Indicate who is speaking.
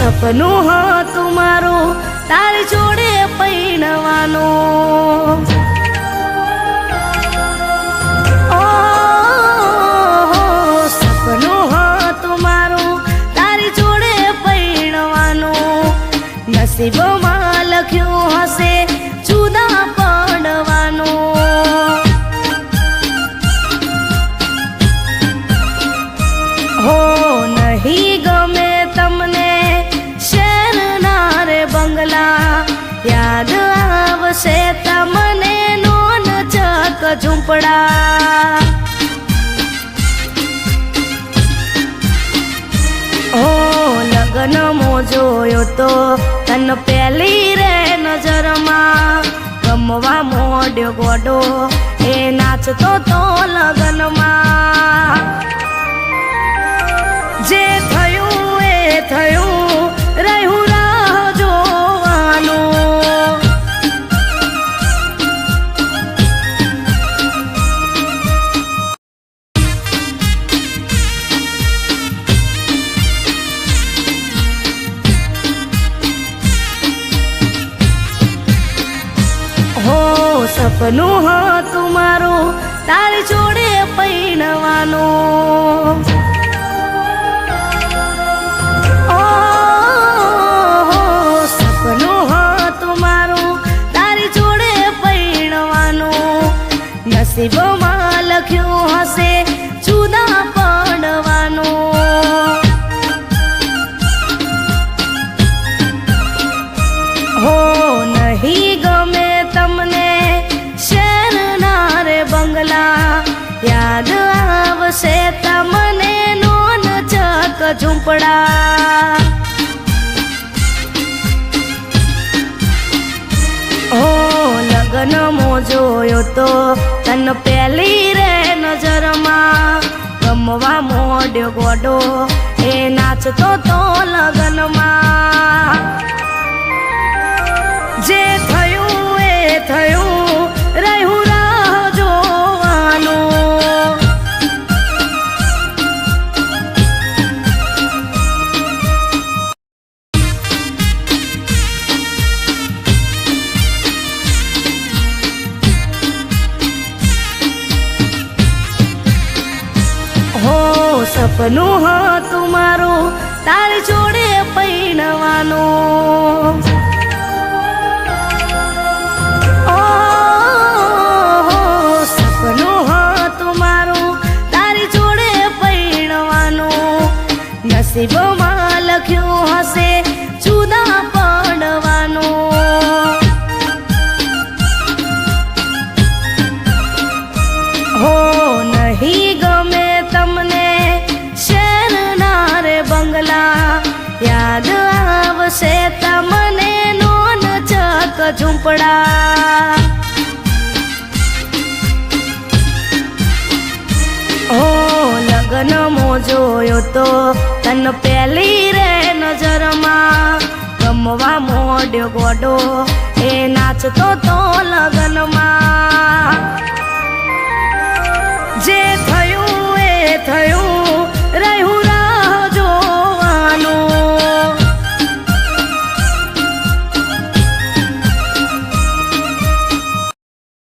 Speaker 1: સપનું હતું મારું તારી સપનું હતું મારું તારી જોડે પૈણવાનું. નસીબમાં લખ્યું હશે જુદા પડવાનું. આવશે તમને નોન ચક ઝૂંપડા. હો લગ્ન મો જોયો તો તન પેલી રે નજરમાં. ગમવા મોડ્યો ગોડો, એ નાચતો તો લગ્નમાં. જે થયું એ થયું સપનું હતું મારું તારી જોડે સપનું હતું મારું તારી જોડે પૈણવાનું. નસીબમાં ઝૂંપડા ઓ લગ્ન મો જોયો તો તન પેલી રે નજરમાં ગમવા મોડ્યો ગોડો સપનું હતું મારું તારી જોડે પૈણવાનું નસીબમાં લખ્યું હશે જુદા પડવાનું થશે તમને નોન ચક ઝૂંપડા. ઓ લગ્ન મો જોયો તો તન પેલી રે નજરમાં. ગમવા મોડ્યો ગોડો, એ નાચતો તો લગ્નમાં.